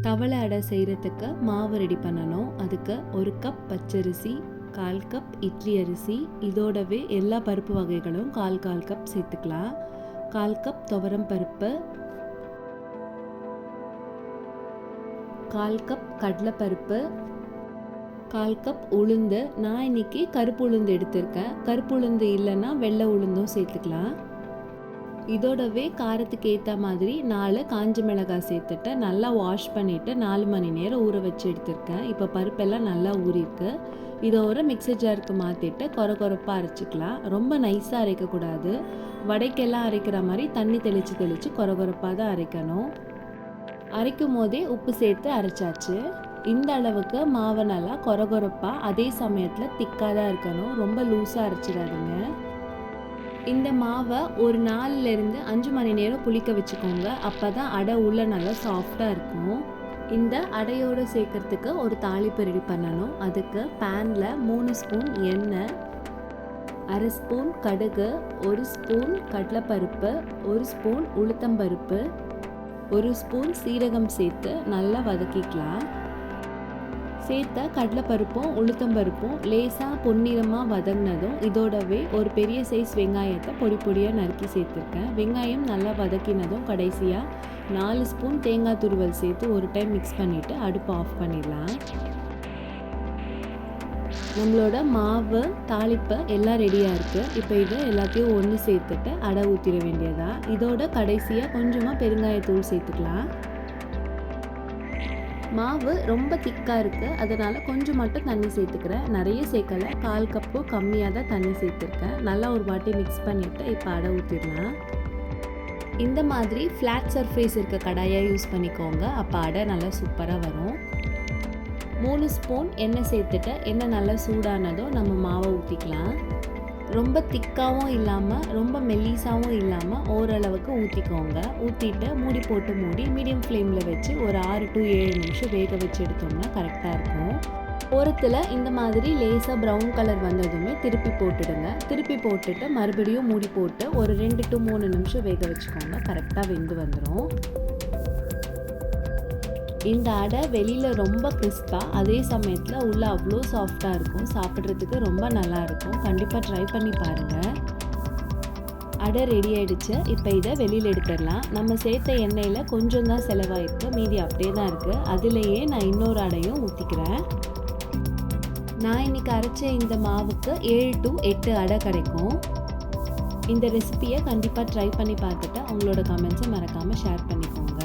தவளை அடை செய்கிறதுக்கு மாவு ரெடி பண்ணணும். அதுக்கு ஒரு கப் பச்சரிசி கால் கப் இட்லி அரிசி இதோடவே எல்லா பருப்பு வகைகளும் கால் கால் கப் சேர்த்துக்கலாம். கால் கப் துவரம் பருப்பு கால் கப் கடலைப்பருப்பு கால் கப் உளுந்து. நான் இன்னைக்கு கருப்பு உளுந்து எடுத்திருக்கேன். கருப்பு உளுந்து இல்லைன்னா வெள்ளை உளுந்தும் சேர்த்துக்கலாம். இதோடவே காரத்துக்கு ஏற்ற மாதிரி நாலு காஞ்ச மிளகாய் சேர்த்துட்டு நல்லா வாஷ் பண்ணிவிட்டு நாலு மணி நேரம் ஊற வச்சு எடுத்திருக்கேன். இப்போ பருப்பெல்லாம் நல்லா ஊறிருக்கு இதை ஒரு மிக்சர் ஜாருக்கு மாற்றிட்டு கொர கொரப்பாக அரைச்சிக்கலாம். ரொம்ப நைஸாக அரைக்கக்கூடாது வடைக்கெல்லாம் அரைக்கிற மாதிரி தண்ணி தெளித்து தெளித்து கொர கொரப்பாக தான் அரைக்கணும். அரைக்கும் போதே உப்பு சேர்த்து அரைச்சாச்சு. இந்த அளவுக்கு மாவை நல்லா கொர கொரப்பாக அதே சமயத்தில் திக்காக தான் இருக்கணும். ரொம்ப லூஸாக அரைச்சிடாதுங்க. இந்த மாவை ஒரு நாலுலேருந்து அஞ்சு மணி நேரம் புளிக்க வச்சுக்கோங்க. அப்போ தான் அடை உள்ள நல்லா சாஃப்டாக இருக்கும். இந்த அடையோடு சேர்க்கறதுக்கு ஒரு தாளிப்பு ரெடி பண்ணணும். அதுக்கு பேனில் மூணு ஸ்பூன் எண்ணெய் அரை ஸ்பூன் கடுகு ஒரு ஸ்பூன் கடலைப்பருப்பு ஒரு ஸ்பூன் உளுத்தம்பருப்பு ஒரு ஸ்பூன் சீரகம் சேர்த்து நல்லா வதக்கிக்கலாம். சேர்த்த கடலைப்பருப்பும் உளுத்தம்பருப்பும் லேசாக பொன்னிறமாக வதங்கினதும் இதோடவே ஒரு பெரிய சைஸ் வெங்காயத்தை பொடி பொடியாக நறுக்கி சேர்த்துருக்கேன். வெங்காயம் நல்லா வதக்கினதும் கடைசியாக நாலு ஸ்பூன் தேங்காய் துருவல் சேர்த்து ஒரு டைம் மிக்ஸ் பண்ணிவிட்டு அடுப்பு ஆஃப் பண்ணிடலாம். நம்மளோட மாவு தாளிப்பு எல்லாம் ரெடியாக இருக்குது இப்போ இதை எல்லாத்தையும் ஒன்று சேர்த்துட்டு அடை ஊற்றிட வேண்டியதா இதோட கடைசியாக கொஞ்சமாக பெருங்காயத்தூள் சேர்த்துக்கலாம். மாவு ரொம்ப திக்காக இருக்குது அதனால் கொஞ்சம் மட்டும் தண்ணி சேர்த்துக்கிறேன். நிறைய சேர்க்கலை. கால் கப்பும் கம்மியாக தான் தண்ணி சேர்த்துருக்கேன். நல்லா ஒரு வாட்டி மிக்ஸ் பண்ணிவிட்டு இப்போ அடை ஊற்றிடலாம் இந்த மாதிரி ஃப்ளாட் சர்ஃபேஸ் இருக்க கடாயாக யூஸ் பண்ணிக்கோங்க. அப்போ அடை நல்லா சூப்பராக வரும். மூணு ஸ்பூன் எண்ணெய் சேர்த்துட்டு எண்ணெய் நல்லா சூடானதும் நம்ம மாவை ஊற்றிக்கலாம் ரொம்ப திக்காகவும் இல்லாமல் ரொம்ப மெல்லிஸாகவும் இல்லாமல் ஓரளவுக்கு ஊற்றிக்கோங்க ஊற்றிட்டு மூடி போட்டு மூடி மீடியம் ஃப்ளேமில் வச்சு ஒரு ஆறு டு ஏழு நிமிஷம் வேக வச்சு எடுத்தோம்னா கரெக்டாக இருக்கும். ஓரத்தில் இந்த மாதிரி லேசாக ப்ரௌன் கலர் வந்ததுமே திருப்பி போட்டுடுங்க. திருப்பி போட்டுட்டு மறுபடியும் மூடி போட்டு ஒரு ரெண்டு டு மூணு நிமிஷம் வேக வச்சுக்கோங்க. கரெக்டாக வெந்து வந்துடும் இந்த அடை வெளியில் ரொம்ப கிறிஸ்பாக அதே சமயத்தில் உள்ளே அவ்வளோ சாஃப்டாக இருக்கும். சாப்பிட்றதுக்கு ரொம்ப நல்லா இருக்கும். கண்டிப்பாக ட்ரை பண்ணி பாருங்கள் அடை ரெடி ஆகிடுச்சு இப்போ இதை வெளியில் எடுத்துடலாம். நம்ம சேர்த்த எண்ணெயில் கொஞ்சம் தான் செலவாயிருக்கு. மீதி அப்படியே தான் இருக்குது அதுலேயே நான் இன்னொரு அடையும் ஊற்றிக்கிறேன் நான் இன்னைக்கு அரைச்ச இந்த மாவுக்கு ஏழு டு எட்டு அடை கிடைக்கும். இந்த ரெசிபியை கண்டிப்பாக ட்ரை பண்ணி பார்த்துட்டு உங்களோட கமெண்ட்ஸை மறக்காமல் ஷேர் பண்ணிக்கோங்க.